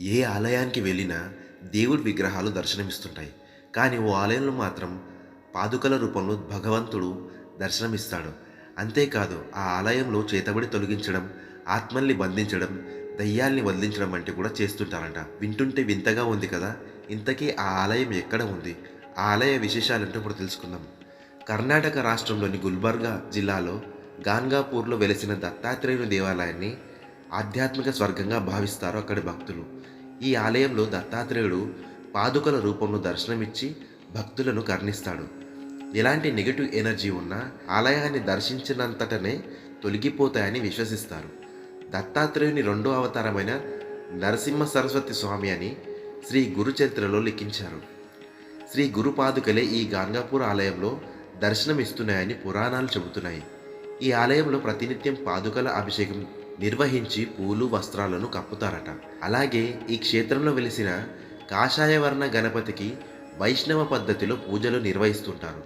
ఏ ఆలయానికి వెళ్ళినా దేవుడి విగ్రహాలు దర్శనమిస్తుంటాయి. కానీ ఓ ఆలయంలో మాత్రం పాదుకల రూపంలో భగవంతుడు దర్శనమిస్తాడు. అంతేకాదు ఆ ఆలయంలో చేతబడి తొలగించడం ఆత్మల్ని బంధించడం దయ్యాల్ని వదిలించడం వంటి కూడా చేస్తుంటారంట. వింటుంటే వింతగా ఉంది కదా? ఇంతకీ ఆ ఆలయం ఎక్కడ ఉంది? ఆ ఆలయ విశేషాలంటే ఇప్పుడు తెలుసుకుందాం. కర్ణాటక రాష్ట్రంలోని గుల్బర్గా జిల్లాలో గాన్గాపూర్లో వెలిసిన దత్తాత్రేయుని దేవాలయాన్ని ఆధ్యాత్మిక స్వర్గంగా భావిస్తారు అక్కడి భక్తులు. ఈ ఆలయంలో దత్తాత్రేయుడు పాదుకల రూపంలో దర్శనమిచ్చి భక్తులను కర్ణిస్తాడు. ఎలాంటి నెగటివ్ ఎనర్జీ ఉన్నా ఆలయాన్ని దర్శించినంతటనే తొలగిపోతాయని విశ్వసిస్తారు. దత్తాత్రేయుని రెండో అవతారమైన నరసింహ సరస్వతి స్వామి అని శ్రీ గురుచరిత్రలో లిఖించారు. శ్రీ గురు పాదుకలే ఈ గాంగాపూర్ ఆలయంలో దర్శనమిస్తున్నాయని పురాణాలు చెబుతున్నాయి. ఈ ఆలయంలో ప్రతినిత్యం పాదుకల అభిషేకం నిర్వహించి పూలు వస్త్రాలను కప్పుతారట. అలాగే ఈ క్షేత్రంలో వెలిసిన కాషాయవర్ణ గణపతికి వైష్ణవ పద్ధతిలో పూజలు నిర్వహిస్తుంటారు.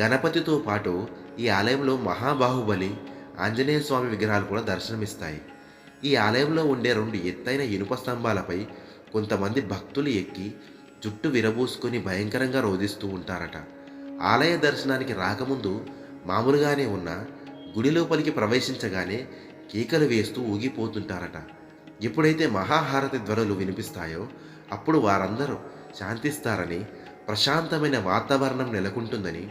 గణపతితో పాటు ఈ ఆలయంలో మహాబాహుబలి ఆంజనేయ స్వామి విగ్రహాలు కూడా దర్శనమిస్తాయి. ఈ ఆలయంలో ఉండే రెండు ఎత్తైన ఇనుప స్తంభాలపై కొంతమంది భక్తులు ఎక్కి జుట్టు విరబూసుకొని భయంకరంగా రోధిస్తూ ఉంటారట. ఆలయ దర్శనానికి రాకముందు మామూలుగానే ఉన్న గుడి లోపలికి ప్రవేశించగానే కేకలు వేస్తూ ఊగిపోతుంటారట. ఎప్పుడైతే మహాహారతి ధ్వనులు వినిపిస్తాయో అప్పుడు వారందరూ శాంతిస్తారని ప్రశాంతమైన వాతావరణం నెలకొంటుందని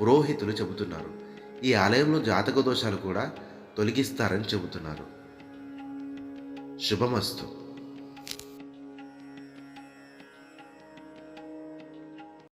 పురోహితులు చెబుతున్నారు. ఈ ఆలయంలో జాతక దోషాలు కూడా తొలగిస్తారని చెబుతున్నారు. శుభమస్తు.